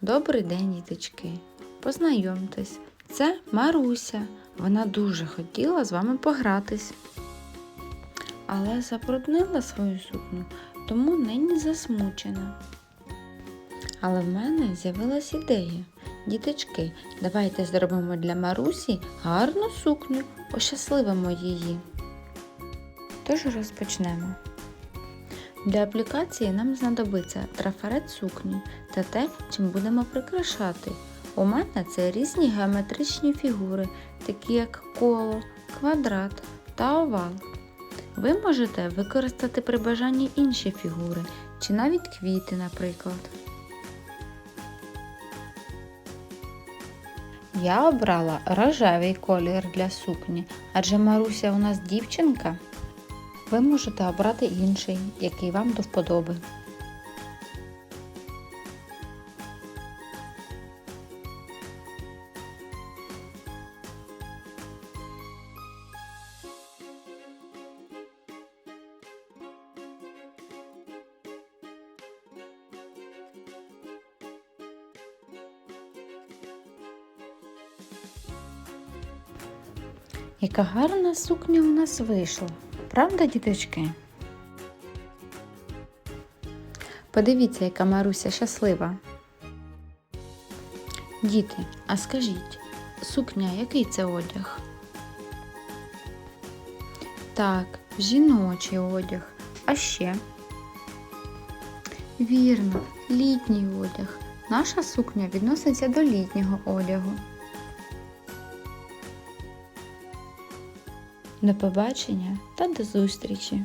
Добрий день, діточки. Познайомтесь, це Маруся. Вона дуже хотіла з вами погратись. Але забруднила свою сукню, тому нині засмучена. Але в мене з'явилась ідея. Діточки, давайте зробимо для Марусі гарну сукню, ощасливимо її. Тож розпочнемо. Для аплікації нам знадобиться трафарет сукні та те, чим будемо прикрашати. У мене це різні геометричні фігури, такі як коло, квадрат та овал. Ви можете використати при бажанні інші фігури чи навіть квіти, наприклад. Я обрала рожевий колір для сукні, адже Маруся у нас дівчинка. Ви можете обрати інший, який вам до вподоби. Яка гарна сукня у нас вийшла, правда, діточки? Подивіться, яка Маруся щаслива. Діти, а скажіть, сукня який це одяг? Так, жіночий одяг. А ще? Вірно, літній одяг. Наша сукня відноситься до літнього одягу. До побачення та до зустрічі!